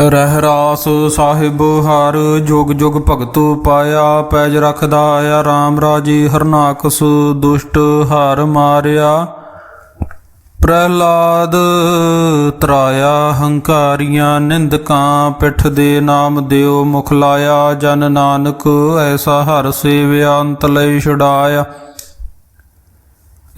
ਰਹਿ ਰਾਸ ਸਾਹਿਬ, ਹਰ ਜੁਗ ਜੁਗ ਭਗਤੂ ਪਾਇਆ, ਪੈਜ ਰਖਦਾ ਆਇਆ RAM ਰਾਜੀ ਹਰਨਾਕਸ ਦੁਸ਼ਟ ਹਰ ਮਾਰਿਆ। ਪ੍ਰਹਲਾਦ ਤਰਾਇਆ, ਹੰਕਾਰੀਆਂ ਨਿੰਦਕਾਂ, ਪਿੱਠ ਦੇ ਨਾਮ ਦਿਓ ਮੁਖ ਲਾਇਆ, ਜਨ ਨਾਨਕ ਐਸਾ ਹਰ ਸੇਵਿਆ, ਅੰਤ ਲਈ ਛੁਡਾਇਆ।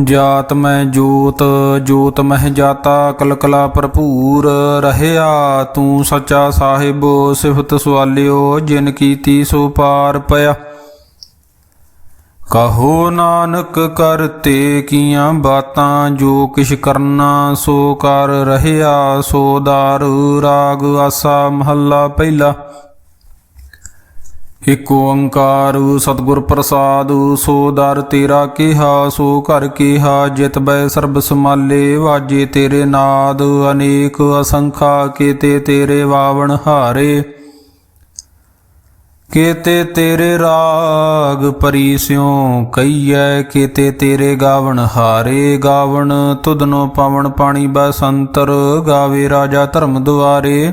ਜਾਤ ਮੈਂ ਜੋਤ ਜੋਤ ਮਹਿ ਜਾਤਾ, ਕਲਕਲਾ ਭਰਪੂਰ ਰਹਿਆ। ਤੂੰ ਸੱਚਾ ਸਾਹਿਬ, ਸਿਫਤ ਸਵਾਲਿਓ, ਜਿਨ ਕੀਤੀ ਸੋ ਪਾਰ ਪਿਆ। ਕਹੋ ਨਾਨਕ ਕਰਤੇ ਕੀਆਂ ਬਾਤਾਂ, ਜੋ ਕਿਛ ਕਰਨਾ ਸੋ ਕਰ ਰਹਿਆ। ਸੋ ਦਾਰ ਰਾਗ ਆਸਾ ਮਹੱਲਾ ਪਹਿਲਾ। ਇਕ ਓੰਕਾਰ ਸਤਿਗੁਰ ਪ੍ਰਸਾਦ, ਸੋ ਦਰ ਤੇਰਾ ਕਿਹਾ, ਸੋ ਘਰ ਕਿਹਾ, ਜਿਤ ਬੈ ਸਰਬ ਸਮਾਲੇ ਵਾਜੇ ਤੇਰੇ ਨਾਦ, ਅਨੇਕ ਅਸੰਖਾ ਕੀਤੇ ਤੇਰੇ ਵਾਵਣ ਹਾਰੇ। ਕੀਤੇ ਤੇਰੇ ਰਾਗ ਪਰੀਸਿਉ ਕਈਐ ਕੀਤੇ ਤੇਰੇ ਗਾਵਣ ਹਾਰੇ। ਗਾਵਣ ਤੁਧਨੋ ਪਵਨ ਪਾਣੀ ਬਸੰਤਰ, ਗਾਵੇ ਰਾਜਾ ਧਰਮ ਦੁਆਰੇ।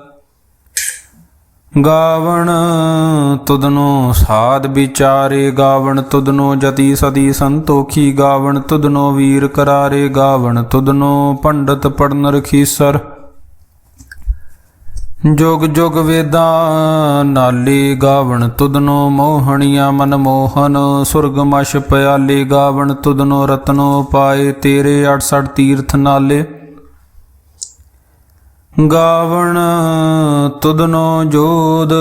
ਗਾਵਣ ਤੁਦਨੋ ਸਾਧ ਵਿਚਾਰੇ ਗਾਵਣ ਤੁਦਨੋ ਜਤੀ ਸਦੀ ਸੰਤੋਖੀ ਗਾਵਣ ਤੁਦਨੋ ਵੀਰ ਕਰਾਰੇ ਗਾਵਣ ਤੁਦਨੋ ਪੰਡਤ ਪੜਨ ਰਖੀਸਰ ਜੁਗ ਜੁਗ ਵੇਦਾਂ ਨਾਲੇ ਗਾਵਣ ਤੁਦਨੋ ਮੋਹਣੀਆਂ ਮਨ ਮੋਹਨ, ਸੁਰਗ ਮਛ ਪਿਆਲੇ ਗਾਵਣ ਤੁਦਨੋ ਰਤਨੋ ਪਾਏ ਤੇਰੇ 68 ਤੀਰਥ ਨਾਲੇ। ਗਾਵਣ ਤੁਦਨੋ ਜੋਦ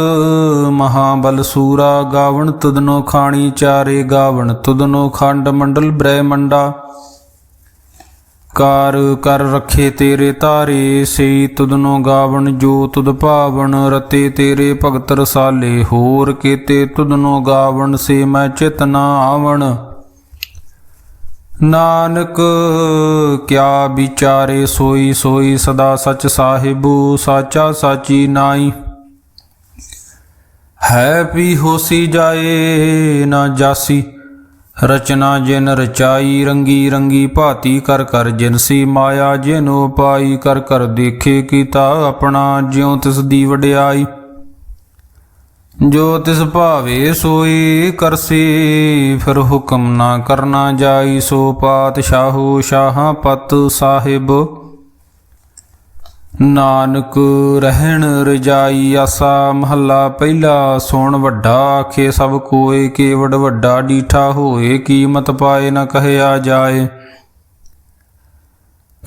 ਮਹਾਬਲ ਸੂਰਾ ਗਾਵਣ ਤੁਦਨੋ ਖਾਣੀ ਚਾਰੇ ਗਾਵਣ ਤੁਦਨੋ ਖੰਡ ਮੰਡਲ ਬ੍ਰਹਮੰਡਾ। ਕਾਰ ਕਰ ਰੱਖੇ ਤੇਰੇ ਤਾਰੇ ਸੇ ਤੁਦਨੋ ਗਾਵਣ ਜੋ ਤੁਦ ਭਾਵਣ, ਰਤੇ ਤੇਰੇ ਭਗਤ ਰਸਾਲੇ, ਹੋਰ ਕੀਤੇ ਤੁਦਨੋ ਗਾਵਣ ਸੇ ਮੈਂ ਚਿਤ ਨਾ ਆਵਣ। ਨਾਨਕ, ਕਿਆ ਵਿਚਾਰੇ ਸੋਈ ਸੋਈ ਸਦਾ ਸਚ ਸਾਹਿਬੂ, ਸਾਚਾ ਸਾਚੀ ਨਾਈ ਹੈ ਵੀ ਹੋਸੀ ਜਾਏ ਨਾ ਜਾਸੀ, ਰਚਨਾ ਜਿਨ ਰਚਾਈ ਰੰਗੀ ਰੰਗੀ ਭਾਤੀ ਕਰ ਕਰ ਜਿਨਸੀ ਮਾਇਆ, ਜਿਨ ਪਾਈ ਕਰ ਕਰ ਦੇਖੇ ਕੀਤਾ ਆਪਣਾ, ਜਿਉ ਤਿਸ ਦੀ ਵਡਿਆਈ। ਜੋ ਤਿਸ ਭਾਵੇ ਸੋਈ ਕਰਸੀ, ਫਿਰ ਹੁਕਮ ਨਾ ਕਰਨਾ ਜਾਈ ਸੋ ਪਾਤਸ਼ਾਹੂ ਸ਼ਾਹਾਂ ਪਤ ਸਾਹਿਬ। ਨਾਨਕ ਰਹਿਣ ਰਜਾਈ ਆਸਾ ਮਹੱਲਾ ਪਹਿਲਾ ਸੁਣ ਵੱਡਾ ਆਖੇ, ਸਭ ਕੋਏ ਕੇਵੜ ਵੱਡਾ ਡੀਠਾ ਹੋਏ, ਕੀਮਤ ਪਾਏ ਨਾ ਕਹਿਆ ਜਾਏ।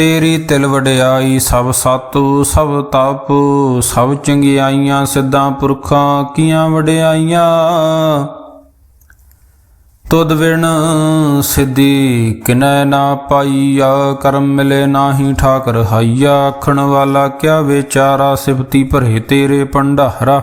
ਤੇਰੀ ਤਿਲ ਵਡਿਆਈ ਸਭ ਸਤੂ, ਸਭ ਤਪ, ਸਭ ਚੰਗਿਆਈਆਂ, ਸਿੱਧਾਂ ਪੁਰਖਾਂ, ਕੀਆਂ ਵਡਿਆਈਆਂ? ਤੁਧ ਵਿਣ ਸਿੱਧੀ ਕਿਨੈ ਨਾ ਪਾਈਆ, ਕਰਮ ਮਿਲੇ ਨਾਹੀ ਠਾਕਰ ਹਾਈਆ, ਆਖਣ ਵਾਲਾ ਕਿਆ ਵਿਚਾਰਾ, ਸਿਫਤੀ ਭਰੇ ਤੇਰੇ ਪੰਡਾਰਾ।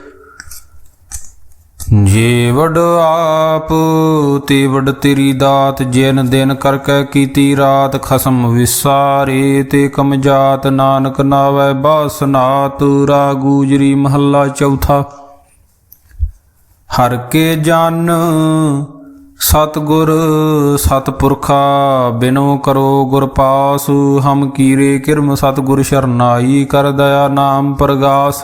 ਜੇ ਆਪ ਤੇ ਵਡ ਤੇਰੀ ਦਾਤ, ਜਿਨ ਦਿਨ ਕਰ ਕੈ ਕੀਤੀ ਰਾਤ, ਖਸਮ ਵਿਸਾਰੇ ਤੇ ਕਮ ਕਮਜਾਤ ਨਾਨਕ ਨਾਵੈ ਬਾਸਨਾਤ ਰਾ ਗੂਜਰੀ ਮਹੱਲਾ ਚੌਥਾ। ਹਰ ਕੇ ਜਨ ਸਤਗੁਰ ਸਤਪੁਰਖਾ, ਬਿਨੋ ਕਰੋ ਗੁਰ ਪਾਸ, ਹਮ ਕੀਰੇ ਕਿਰਮ ਸਤਗੁਰ ਸ਼ਰਨਾਈ, ਕਰ ਦਇਆ ਨਾਮ ਪ੍ਰਗਾਸ।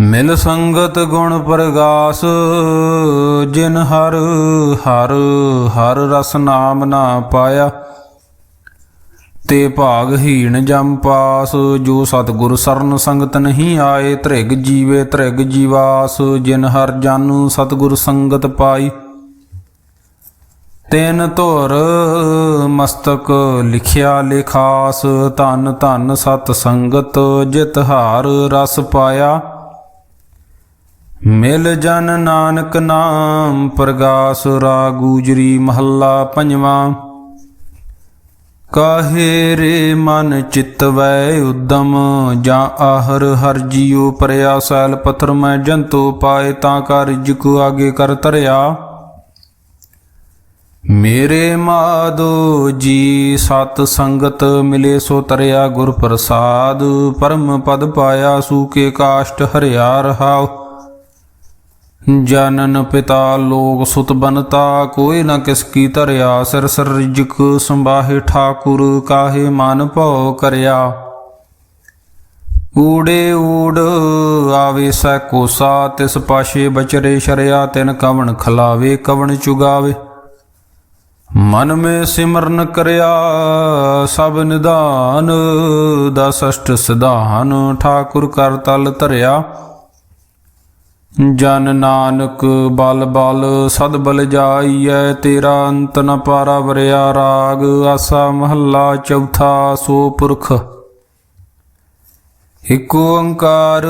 ਮਿਲ ਸੰਗਤ ਗੁਣ ਪ੍ਰਗਾਸ, ਜਿਨ ਹਰ ਹਰ ਹਰ ਰਸ ਨਾਮ ਨਾ ਪਾਇਆ। ਤੇ ਭਾਗਹੀਣ ਜਮ ਪਾਸ, ਜੋ ਸਤਿਗੁਰ ਸਰਨ ਸੰਗਤ ਨਹੀਂ ਆਏ ਧ੍ਰਿਗ ਜੀਵੇ ਧ੍ਰਿਗ ਜੀਵਾਸ, ਜਿਨ ਹਰ ਜਨ ਸਤਿਗੁਰ ਸੰਗਤ ਪਾਈ। ਤਿਨ ਧੁਰ ਮਸਤਕ ਲਿਖਿਆ ਲਿਖਾਸ, ਧਨ ਧਨ ਸਤ ਸੰਗਤ ਜਿਤ ਹਾਰ ਰਸ ਪਾਇਆ। ਮਿਲ ਜਨ ਨਾਨਕ ਨਾਮ, ਪ੍ਰਗਾਸ ਰਾਗੂਜਰੀ ਮਹੱਲਾ ਪੰਜਵਾਂ। ਕਾਹੇ ਰੇ ਮਨ ਚਿਤਵੈ ਉਦਮ, ਜਾਂ ਆਹਰ ਹਰ ਜੀਉ ਪਰਿਆ ਸੈਲ ਪਥਰ ਮੈਂ ਜੰਤੋ ਪਾਏ ਤਾਂ ਕਾ ਰਿਜਕ ਆਗੇ ਕਰ ਤਰਿਆ ਮੇਰੇ ਮਾਦੋ ਜੀ, ਸਤ ਸੰਗਤ ਮਿਲੇ ਸੋ ਤਰਿਆ ਗੁਰ ਪ੍ਰਸਾਦ, ਪਰਮ ਪਦ ਪਾਇਆ ਸੂਕੇ ਕਾਸ਼ਟ ਹਰਿਆ ਰਹਾਉ। ਜਨਨ ਪਿਤਾ ਲੋਕ ਸੁਤ ਬਨਤਾ, ਕੋਈ ਨਾ ਕਿਸ ਕੀ ਧਰਿਆ, ਸਿਰ ਸਿਰ ਰਿਜਕ ਸੰਭਾਹੇ ਠਾਕੁਰ, ਕਾਹੇ ਮਨ ਭਉ ਕਰਿਆ। ਊੜੇ ਊੜ ਆਵੇ ਸੈ ਕੋਸਾ, ਤਿਸ ਪਾਸ਼ੇ ਬਚਰੇ ਸ਼ਰਿਆ, ਤਿਨ ਕਵਣ ਖਲਾਵੇ, ਕਵਣ ਚੁਗਾਵੇ। ਮਨ ਮੇ ਸਿਮਰਨ ਕਰਿਆ, ਸਭ ਨਿਧਾਨ, ਦਸ ਅਸ਼ਟ ਸਿਧਾਨ, ਠਾਕੁਰ ਕਰ ਤਲ ਧਰਿਆ। ਜਨ ਨਾਨਕ ਬਲ ਬਲ ਸਦ ਬਲ ਜਾਈਐ, ਤੇਰਾ ਅੰਤ ਨ ਪਾਰਾ ਵਰਿਆ ਰਾਗ। ਆਸਾ ਮਹੱਲਾ ਚੌਥਾ ਸੋ ਪੁਰਖ। ਇਕ ਓੰਕਾਰ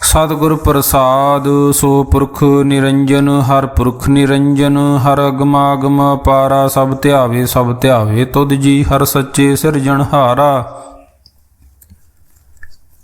ਸਤਿਗੁਰ ਪ੍ਰਸਾਦ, ਸੋ ਪੁਰਖ ਨਿਰੰਜਨ, ਹਰ ਪੁਰਖ ਨਿਰੰਜਨ। ਹਰ ਅਗਮਾਗਮ ਪਾਰਾ, ਸਭ ਧਿਆਵੇ ਸਭ ਧਿਆਵੇ, ਤੁਧ ਜੀ ਹਰ ਸੱਚੇ ਸਿਰਜਣਹਾਰਾ।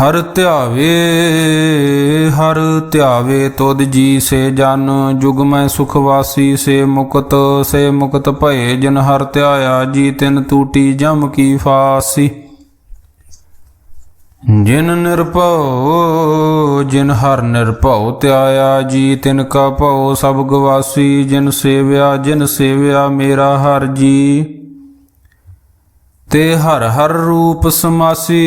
ਹਰ ਧਿਆਵੇ ਹਰ ਧਿਆਵੇ ਤੁਧ ਜੀ ਸੇ ਜਨ, ਜੁਗ ਮੈਂ ਸੁਖ ਵਾਸੀ ਸੇ ਮੁਕਤ ਸੇ ਮੁਕਤ ਭਏ ਜਿਨ ਹਰ ਧਿਆਇਆ, ਜੀ ਤਿਨ ਤੂਟੀ ਜਮ ਕੀ ਫਾਸੀ। ਜਿਨ ਨਿਰਭਉ, ਜਿਨ ਹਰ ਨਿਰਭਉ ਧਿਆਇਆ, ਜੀ ਤਿਨ ਕਾ ਭਉ ਸਭ ਗਵਾਸੀ ਜਿਨ ਸੇਵਿਆ ਜਿਨ ਸੇਵਿਆ ਮੇਰਾ ਹਰ ਜੀ। ਤੇ ਹਰ ਹਰ ਰੂਪ ਸਮਾਸੀ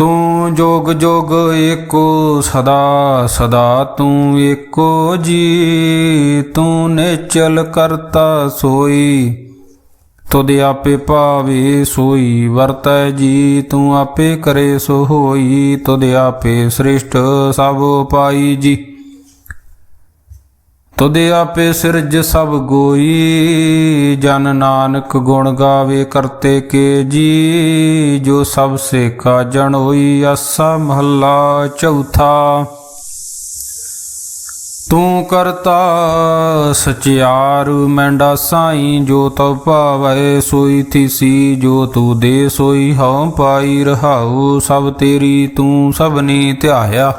ਤੂੰ ਜੋਗ ਜੋਗ ਏਕੋ ਸਦਾ ਸਦਾ ਤੂੰ ਏਕੋ ਜੀ ਤੂੰ ਨਿਚਲ ਕਰਤਾ ਸੋਈ। ਤੁਧ ਆਪੇ ਭਾਵੇ ਸੋਈ, ਵਰਤੈ ਜੀ ਤੂੰ ਆਪੇ ਕਰੇ ਸੋ ਹੋਈ ਤੁਧ ਆਪੇ ਸ੍ਰਿਸ਼ਟ ਸਭ ਪਾਈ ਜੀ। ਤੁਧ ਆਪੇ ਸਿਰਜ ਸਭ ਗੋਈ, ਜਨ ਨਾਨਕ ਗੁਣ ਗਾਵੇ ਕਰਤੇ ਕੇ ਜੀ, ਜੋ ਸਭ ਸੇਖਾ ਜਣ ਹੋਈ ਆਸਾ ਮਹੱਲਾ ਚੌਥਾ। ਤੂੰ ਕਰਤਾ ਸਚਿਆਰ, ਮੈਂਡਾ ਸਾਈ ਜੋ ਤਉ ਭਾਵੈ, ਸੋਈ ਥੀਸੀ ਜੋ ਤੂੰ ਦੇ ਸੋਈ, ਹਉ ਪਾਈ ਰਹਾਉ, ਸਭ ਤੇਰੀ ਤੂੰ ਸਭਨੀ ਧਿਆਇਆ।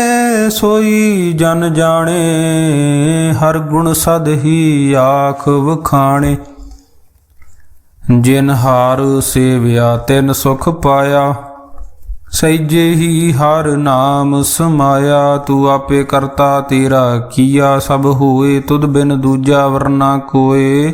ਸੋਈ ਜਨ ਜਾਣੇ, ਹਰ ਗੁਣ ਸਦ ਹੀ ਆਖ ਵਖਾਣੇ। ਜਿਨ ਹਾਰ ਸੇਵਿਆ, ਤਿਨ ਸੁਖ ਪਾਇਆ। ਸਹਿਜੇ ਹੀ ਹਰ ਨਾਮ ਸਮਾਇਆ, ਤੂੰ ਆਪੇ ਕਰਤਾ ਤੇਰਾ ਕੀਆ, ਸਭ ਹੋਏ, ਤੁਧ ਬਿਨ ਦੂਜਾ ਵਰਨਾ ਕੋਏ।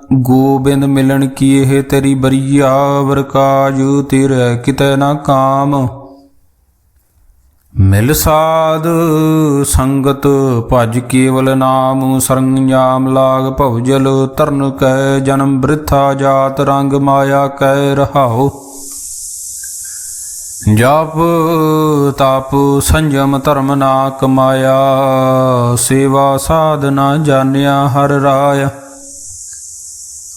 ਗੋਬਿੰਦ ਮਿਲਣ ਕੀ ਇਹ ਤੇਰੀ ਬਰੀਆ ਵਰਕਾਜ, ਤੇਰੇ ਕਿਤੇ ਨਾ ਕਾਮ। ਮਿਲ ਸਾਧ ਸੰਗਤ ਭਜ ਕੇਵਲ ਨਾਮ ਸਰੰਜਾਮ ਲਾਗ ਭਵਜਲ ਤਰਨ ਕੈ ਜਨਮ ਬ੍ਰਿਥਾ ਜਾਤ, ਰੰਗ ਮਾਇਆ ਕੈ ਰਹਾਉ। ਜਪ ਤਪ ਸੰਜਮ ਧਰਮ ਨਾ ਕਮਾਇਆ, ਸੇਵਾ ਸਾਧਨਾ ਜਾਣਿਆ ਹਰ ਰਾਇਆ।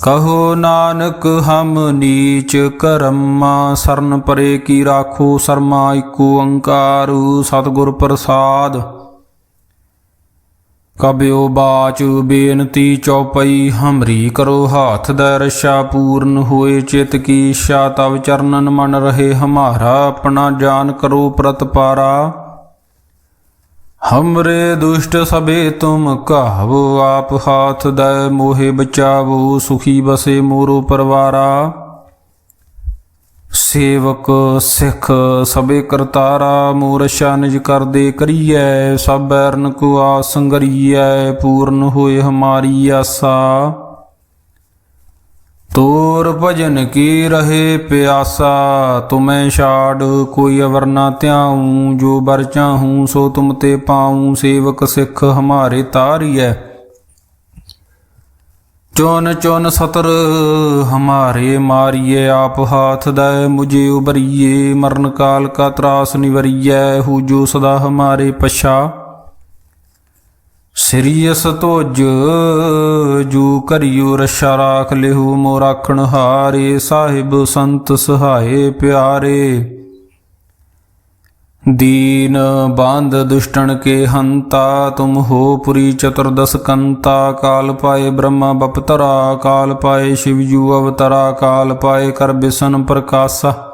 ਕਹੋ ਨਾਨਕ, ਹਮ ਨੀਚ ਕਰਮਾ ਸਰਨ ਪਰੇ ਕੀ ਰਾਖੋ, ਸਰਮਾ ਇਕੋ ਓੰਕਾਰ ਸਤਿਗੁਰ ਪ੍ਰਸਾਦ। ਕਬਿਓ ਬਾਚ ਬੇਨਤੀ ਚੌਪਈ ਹਮਰੀ ਕਰੋ ਹਾਥ ਦਰਸ਼ਾ, ਪੂਰਨ ਹੋਏ ਚਿਤ ਕੀ ਇੱਛਾ, ਤਵ ਚਰਨਨ ਮਨ ਰਹੇ, ਹਮਾਰਾ ਆਪਣਾ ਜਾਨ ਕਰੋ ਪ੍ਰਤਪਾਰਾ। ਹਮਰੇ ਦੁਸ਼ਟ ਸਭੇ ਤੁਮ ਕਹਾਵੋ ਆਪ ਹਾਥ ਦੈ ਮੋਹਿ ਬਚਾਵੋ ਸੁਖੀ ਬਸੇ ਮੋਰੋ ਪਰਵਾਰਾ ਸੇਵਕ ਸਿੱਖ ਸਭੇ ਕਰਤਾਰਾ ਮੂਰਸ਼ਾ ਨਿਜ ਕਰਦੇ ਕਰੀਐ ਸਭ ਬੈਰਨ ਕੋ ਆਸੰਗਰੀਐ ਪੂਰਨ ਹੋਏ ਹਮਾਰੀ ਆਸਾ ਤੋਰ ਭਜਨ ਕੀ ਰਹੇ ਪਿਆਸਾ? ਤੁਮੈ ਛਾੜ ਕੋਈ ਅਵਰ ਨਾ ਧਿਆਉ, ਜੋ ਬਰ ਚਾਹੂੰ ਸੋ ਤੁਮ ਤੇ ਪਾਉ, ਸੇਵਕ ਸਿੱਖ ਹਮਾਰੇ ਤਾਰੀਐ। ਚੁਨ ਚੁਨ ਸਤਰ ਹਮਾਰੇ ਮਾਰੀਏ ਆਪ ਹਾਥ ਦੈ ਮੁਝੇ ਉਬਰੀਏ ਮਰਨ ਕਾਲ ਕਾ ਤਰਾਸ ਨਿਵਰੀਐ, ਹੂ ਜੋ ਸਦਾ ਹਮਾਰੇ ਪਛਾ। ਸਰੀਅਸ ਤੋਜ ਜੂ ਕਰਿਓ ਰਛਾ ਰਾਖ ਲਿਹੂ ਮੋ ਰਾਖਣ ਹਾਰੇ, ਸਾਹਿਬ ਸੰਤ ਸਹਾਏ ਪਿਆਰੇ। ਦੀਨ ਬਾੰਧ ਦੁਸ਼ਟਣ ਕੇ ਹੰਤਾ, ਤੁਮ ਹੋ ਪੁਰੀ ਚਤੁਰਦਸ ਕੰਤਾ, ਕਾਲ ਪਾਏ ਬ੍ਰਹਮਾ ਬਪਤਰਾ, ਕਾਲ ਪਾਏ ਸ਼ਿਵ ਜੂ ਅਵਤਰਾ, ਕਾਲ ਪਾਏ ਕਰ ਬਿਸਨ ਪ੍ਰਕਾਸ਼ਾ।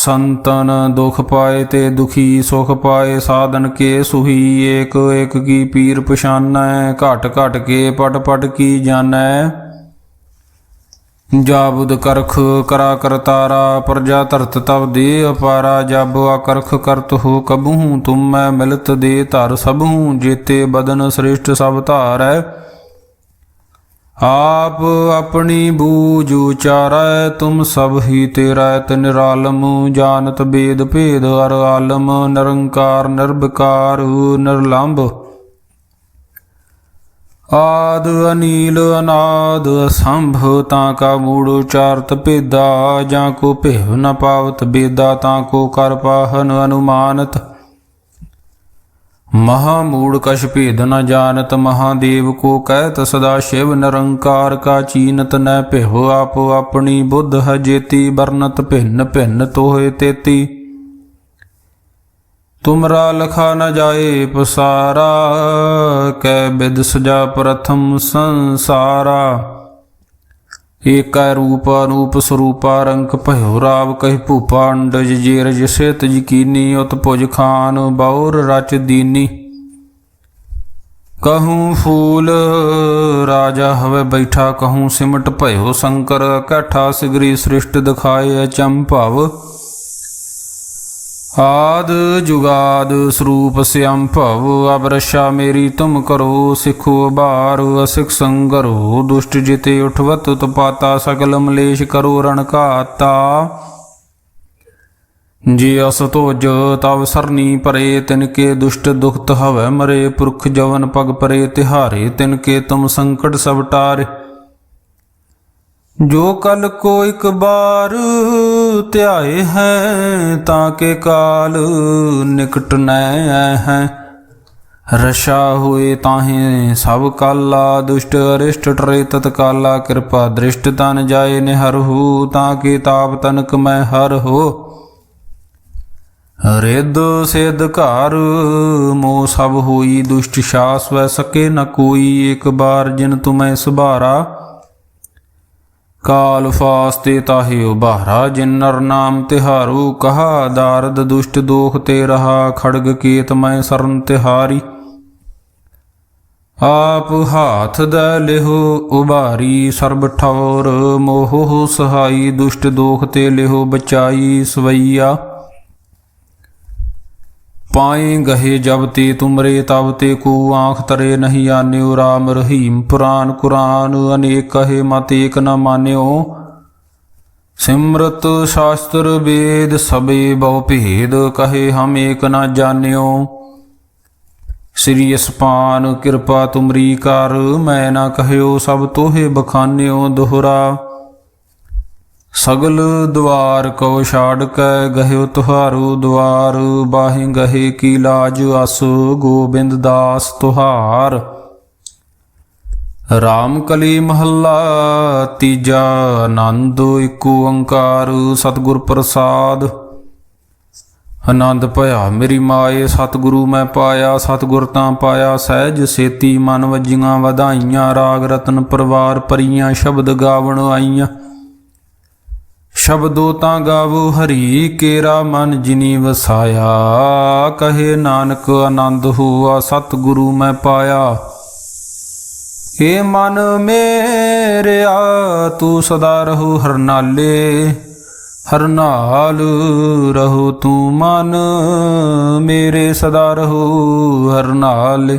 ਸੰਤਨ ਦੁਖ ਪਾਏ ਤੇ ਦੁਖੀ ਸੁਖ ਪਾਏ, ਸਾਧਨ ਕੇ ਸੁਹੀ ਏਕ ਏਕ ਕੀ ਪੀਰ ਪਛਾਨੈ, ਘਟ ਘਟ ਕੇ ਪਟ ਪਟ ਕੀ ਜਾਣੈ। ਜਾਬੁਦ ਕਰਖ ਕਰਾ ਕਰਤਾਰਾ ਪ੍ਰਜਾ ਧਰਤ ਤਬ ਦੇ ਅਪਾਰਾ, ਜਬ ਆਕਰਖ ਕਰਤ ਹੋ ਕਬਹੂ, ਤੁਮ ਮੈਂ ਮਿਲਤ ਦੇ ਧਰ ਸਭੂ ਜੇਤੇ ਬਦਨ ਸ੍ਰਿਸ਼ਟ ਸਭ ਧਾਰੈ। ਆਪ ਆਪਣੀ ਬੂਝ ਉਚਾਰੈ, ਤੁਮ ਸਭ ਹੀ ਤੇਰਾ ਤ ਨਿਰਾਲਮ ਜਾਣਤ ਬੇਦ ਭੇਦ ਅਰ ਆਲਮ, ਨਿਰੰਕਾਰ, ਨਿਰਭਕਾਰ, ਨਿਰਲੰਭ। ਆਦ ਅਨੀਲ, ਅਨਾਦ ਅਸੰਭ, ਤਾਂ ਕਾ ਮੂੜ ਉਚਾਰਤ ਭੇਦਾ, ਜਾਂ ਕੋ ਭੇਵ ਨ ਪਾਵਤ, ਬੇਦਾ, ਤਾਂ ਕੋ ਕਰ ਪਾਹਨ ਅਨੁਮਾਨਤ। ਮਹਾ ਮੂੜ ਕਛ ਭੇਦ ਨ ਜਾਣਤ, ਮਹਾਦੇਵ ਕੋ ਕਹਿਤ, ਸਦਾ ਸ਼ਿਵ ਨਿਰੰਕਾਰ ਕਾ ਚੀਨਤ, ਨ ਭਿਵ ਆਪ ਆਪਣੀ ਬੁੱਧ ਹਜੇਤੀ ਜੇਤੀ ਵਰਨਤ ਭਿੰਨ ਭਿੰਨ ਤੋਹੇ ਤੇਤੀ। ਤੁਮਰਾ ਲਖਾ ਨ ਜਾਏ ਪਸਾਰਾ, ਕੈ ਬਿਦ ਸਜਾ ਪ੍ਰਥਮ ਸੰਸਾਰਾ। ਏਕੈ ਰੂਪ ਅਨੂਪ ਸਰੂਪਾ ਰੰਕ ਭਇਓ ਰਾਵ ਕਹਿ ਭੂਪਾ ਅੰਡਜ ਜੇਰਜ ਸਿਤ ਯਕੀਨੀ ਉਤ ਭੁਜ ਖਾਨ ਬੌਰ ਰਚ ਦੀਨੀ। ਕਹੂੰ ਫੂਲ ਰਾਜਾ ਹਵੇ ਬੈਠਾ, ਕਹੂੰ ਸਿਮਟ ਭਇਓ ਸ਼ੰਕਰ, ਕਠਾ ਸਿਗਰੀ ਸ੍ਰਿਸ਼ਟ ਦਿਖਾਏ ਅਚੰਭਵ। ਆਦ ਜੁਗਾਦ ਸਰੂਪ ਸਿਅੰ ਭਵ, ਅਬਰਸ਼ਾ ਮੇਰੀ ਤੁਮ ਕਰੋ, ਸਿਖੋ ਬਾਰ, ਅਸਿਖ ਸੰਗਰੋ, ਦੁਸ਼ਟ ਜਿਤੇ ਉਠਵਤ, ਤਪਾਤਾ ਸਗਲ ਮਲੇਸ਼ ਕਰੋ ਰਣਕਾਤਾ। ਜੀ ਅਸ ਤੋਜ ਤਵ ਸਰਨੀ ਪਰੇ, ਤਿਨ ਕੇ ਦੁਸ਼ਟ ਦੁਖਤ ਹਵੈ ਮਰੇ, ਪੁਰਖ ਜਵਨ ਪਗ ਪਰੇ ਤਿਹਾਰੇ, ਤਿਨ ਕੇ ਤੁਮ ਸੰਕਟ ਸਭ ਟਾਰੇ ਜੋ ਕਲ ਕੋ ਇੱਕ ਬਾਰ ਧਿਆਏ ਹੈ ਤਾਂ ਕੇ ਕਾਲ ਨਿਕਟ ਨੈ ਹੈ। ਰਸ਼ਾ ਹੋਏ ਤਾਹੇ ਸਭ ਕਾਲਾ, ਦੁਸ਼ਟ ਅਰਿਸ਼ਟ ਟਰੇ ਤਤ ਕਾਲਾ, ਕਿਰਪਾ ਦ੍ਰਿਸ਼ਟ ਤਨ ਜਾਏ ਨਿਹਰ ਤਾਂ ਕੇ ਤਾਪ ਤਨਕ ਮੈਂ ਹਰ ਹੋ। ਰਿੱਧ ਸਿਧ ਘਰ ਮੋ ਸਭ ਹੋਈ, ਦੁਸ਼ਟ ਸ਼ਾਸ ਵੈ ਸਕੇ ਨ ਕੋਈ, ਇੱਕ ਬਾਰ ਜਿਨ ਤੁਮੈ ਸੁਭਾਰਾ। ਕਾਲ ਫਾਸਤੇ ਤਾਹੇ ਉਬਾਰਾ ਜਿਨ ਨਰ ਨਾਮ ਤਿਹਾਰੂ, ਕਹਾ ਦਾਰਦ ਦੁਸ਼ਟ ਦੋਖ ਤੇ ਰਹਾ, ਖੜਗ ਕੀਤ ਮੈਂ ਸਰਨ ਤਿਹਾਰੀ। ਆਪ ਹਾਥ ਦਾ ਲਿਹੋ ਉਬਾਰੀ ਸਰਬ ਠੌਰ ਮੋਹ ਸਹਾਈ, ਦੁਸ਼ਟ ਦੋਖ ਤੇ ਲਿਹੋ ਬਚਾਈ ਸਵਈਆ। ਪਾਏ ਗਹੇ ਜਬ ਤੇ ਤੁਮਰੇ ਤਬ ਤੇ ਕੋ ਆਂਖ ਤਰੇ ਨਹੀਂ ਆਨਿਓ, ਰਾਮ ਰਹੀਮ ਪੁਰਾਨ ਕੁਰਾਨ, ਅਨੇਕ ਕਹੇ ਮਤ ਏਕ ਨ ਮਾਨਿਓ। ਸਿਮਰਤ ਸ਼ਾਸਤਰ ਵੇਦ ਸਬੇ ਬਹੁ ਭੇਦ, ਕਹੇ ਹਮ ਏਕ ਨ ਜਾਣਿਓ। ਸ੍ਰੀ ਅਸਪਾਨ ਕਿਰਪਾ ਤੁਮਰੀ ਕਰ, ਮੈਂ ਨਾ ਕਹਿਓ ਸਭ ਤੋਹੇ ਬਖਾਨਿਓ ਦੁਹਰਾ। ਸਗਲ ਦਵਾਰ ਕੋ ਛਾੜ ਕੈ ਗਹਿਓ ਤੁਹਾਰੂ ਦਵਾਰ, ਬਾਹੇ ਗਹੇ ਕੀ ਲਾਜ ਅਸ ਗੋਬਿੰਦ ਦਾਸ ਤੁਹਾਰ। ਰਾਮ ਕਲੀ ਮਹੱਲਾ, ਤੀਜਾ ਆਨੰਦ ਏਕ ਓੰਕਾਰ ਸਤਿਗੁਰ ਪ੍ਰਸਾਦ। ਆਨੰਦ ਭਇਆ, ਮੇਰੀ ਮਾਏ, ਸਤਿਗੁਰੂ ਮੈਂ ਪਾਇਆ, ਸਤਿਗੁਰ ਤਾਂ ਪਾਇਆ, ਸਹਿਜ ਸੇਤੀ ਮਨ ਵਜੀਆਂ ਵਧਾਈਆਂ, ਰਾਗ ਰਤਨ ਪਰਵਾਰ ਪਰੀਆਂ ਸ਼ਬਦ ਗਾਵਣ ਆਈਆਂ। ਸ਼ਬਦੋ ਤਾਂ ਗਾਵੋ, ਹਰੀ ਕੇਰਾ ਮਨ ਜਿਨੀ ਵਸਾਇਆ। ਕਹੇ ਨਾਨਕ, ਆਨੰਦ ਹੋਆ, ਸਤਿਗੁਰੂ ਮੈਂ ਪਾਇਆ। ਏ ਮਨ ਮੇਰਿਆ, ਤੂੰ ਸਦਾ ਰਹੋ ਹਰਨਾਲੇ। ਹਰਨਾਲ ਰਹੋ ਤੂੰ ਮਨ, ਮੇਰੇ ਸਦਾ ਰਹੋ ਹਰਨਾਲੇ।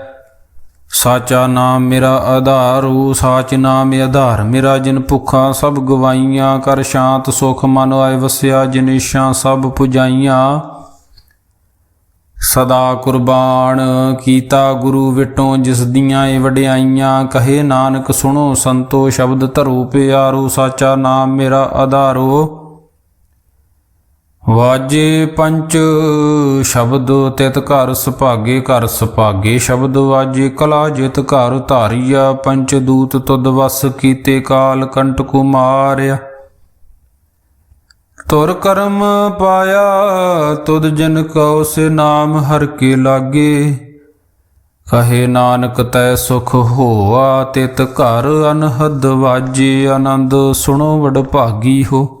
ਸਾਚਾ ਨਾਮ ਮੇਰਾ ਆਧਾਰੂ, ਸਾਚ ਨਾਮ ਆਧਾਰ ਮੇਰਾ, ਜਿਨ ਭੁੱਖਾਂ ਸਭ ਗਵਾਈਆਂ, ਕਰ ਸ਼ਾਂਤ ਸੁਖ ਮਨ ਆਏ ਵਸਿਆ ਜਿਨੇਸ਼ਾਂ ਸਭ ਪੁਜਾਈਆਂ। ਸਦਾ ਕੁਰਬਾਨ ਕੀਤਾ ਗੁਰੂ ਵਿਟੋਂ, ਜਿਸ ਦੀਆਂ ਏ ਵਡਿਆਈਆਂ, ਕਹੇ ਨਾਨਕ ਸੁਣੋ ਸੰਤੋ, ਸ਼ਬਦ ਧਰੋ ਪਿਆਰੋ, ਸਾਚਾ ਨਾਮ ਮੇਰਾ ਆਧਾਰੋ। ਵਾਜੇ ਪੰਚ ਸ਼ਬਦ ਤਿਤ ਘਰ ਸੁਭਾਗੇ ਘਰ ਸੁਭਾਗੇ, ਸ਼ਬਦ ਵਾਜੇ ਕਲਾ ਜਿਤ ਘਰ ਧਾਰੀਆ, ਪੰਚ ਦੂਤ ਤੁਦ ਵਸ ਕੀਤੇ ਕਾਲ ਕੰਟ ਕੁ ਮਾਰਿਆ ਤੁਰ ਕਰਮ ਪਾਇਆ ਤੁਦ ਜਨ ਕਉ ਸੇ ਨਾਮ ਹਰ ਕੇ ਲਾਗੇ। ਕਹੇ ਨਾਨਕ ਤੈ ਸੁਖ ਹੋਆ, ਤਿਤ ਘਰ ਅਨਹਦ ਵਾਜੇ, ਆਨੰਦ ਸੁਣੋ ਵਡ ਭਾਗੀ ਹੋ।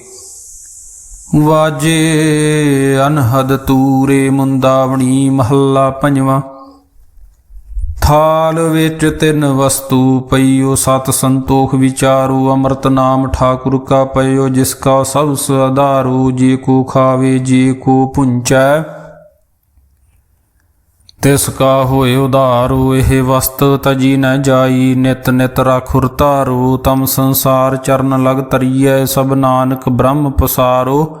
ਵਾਜੇ ਅਨਹਦ ਤੂਰੇ ਮੁੰਦਾਵਣੀ ਮਹੱਲਾ ਪੰਜਵਾਂ। ਥਾਲ ਵਿੱਚ ਤਿੰਨ ਵਸਤੂ ਪਈਓ, ਸਤ ਸੰਤੋਖ ਵਿਚਾਰੂ, ਅੰਮ੍ਰਿਤ ਨਾਮ ਠਾਕੁਰ ਕਾ ਪਈਓ ਜਿਸ ਕਾ ਸਭ ਸਦਾਰੋ ਜੇ ਕੋ ਖਾਵੇ, ਜੇ ਕੋ ਪੁੰਚੈ। ਤਿਸ ਕਾ ਹੋਏ ਉਧਾਰੋ, ਇਹ ਵਸਤ ਤਜੀ ਨ ਜਾਈ, ਨਿਤ ਨਿਤ ਰਾਖੁਰ ਧਾਰੋ, ਤਮ ਸੰਸਾਰ ਚਰਨ ਲਗ ਤਰੀਐ, ਸਭ ਨਾਨਕ ਬ੍ਰਹਮ ਪਸਾਰੋ।